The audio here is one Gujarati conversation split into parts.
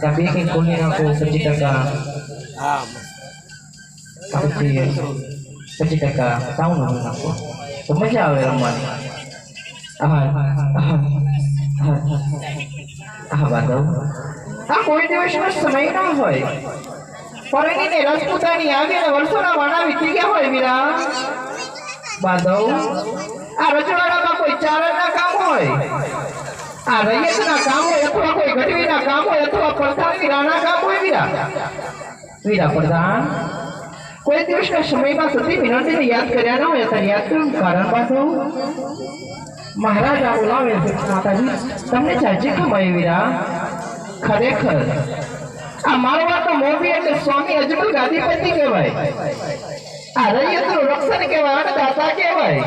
બે કંઈ ખોલી નાખો પચીસ ટકા હા પછી પચીસ ટકા સાઉન્ડ નાખો તો મજા આવે રમવાની હા હા હા બાંધવ આ કોઈ દિવસનો સમય ના હોય પરણીને રાજપૂતાની આવી અને વર્ષોના વાણા વીતી ગયા હોય વીરા બાંધવ આ રજવાડામાં કોઈ ચારણના કામ હોય આ કામ હોય અથવા કોઈ ગઢવીના કામ હોય અથવા વીરાના કામ હોય વીરા. વીરા પ્રધાન કોઈ દિવસના સમયમાં સતી વિનંતીને યાદ કર્યા ન હોય ત્યારે યાદ કરવું કારણ પાછું મહારાજ આ બોલાવે છે, માતાજી. તમને ચાજી કેમ હોય વીરા. ખરેખર. આ મારવા તો મોભી એટલે સ્વામી અજમલ ગાદીપતિ કહેવાય. આ રૈયતનું રક્ષણ કહેવાય અને દાતા કહેવાય.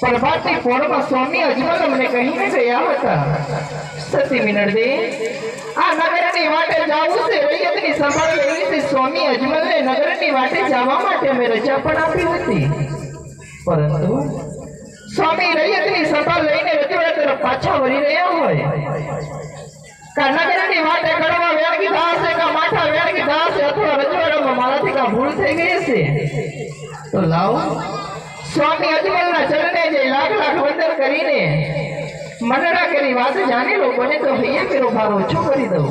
પ્રભાતની કોણમાં સ્વામી અજમલ અમને કહીને ગયા હતા? સતી મિનળદે આ નગરની વાટે જવું છે રૈયતની સંભાળ લેવી છે, સ્વામી અજમલને નગરની વાટે જવા માટે અમે રજા પણ આપી હતી પરંતુ સ્વામી રૈયતની સંભાળ લઈને રજવાડા તરફ પાછા વળી રહ્યા હોય. કર્ણગરની વાટે કરવા વેળગી દાસ હશે કે માથા વેળગી દાસ અથવા રજવાડામાં મારાથી કા ભૂલ થઈ ગઈ છે તો લાવો. સ્વામી અજમલના ચરણે જે લાખ લાખ વંદન કરીને મંડળા કરી વાત જાણી લોકોને, તો હૈયા મેરો ભાવ ઓછો કરી દઉં.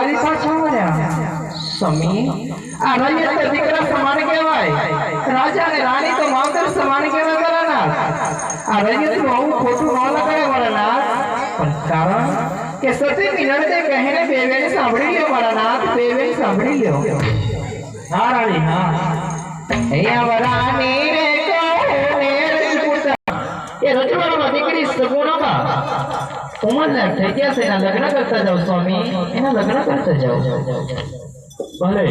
બારી પાછા સમી અનન્ય તો દીકરા સમાન કહેવાય રાજા અને રાણી તો માવતર સમાન કહેવાય વરાનાથ. અનન્ય તો બહુ ખોટું ન લગાડે વરાનાથ. પણ કારણ કે સતી મિનળતે કહીને બે સાંભળી લ્યો વરાનાથ બે વેણ સાંભળી લ્યો હા, રાણી, હા અહીંયા વરાની ઉંમરના થઈ ગયા છે એના લગ્ન કરતા જાઓ સ્વામી એના લગ્ન કરતા જાઓ ભલે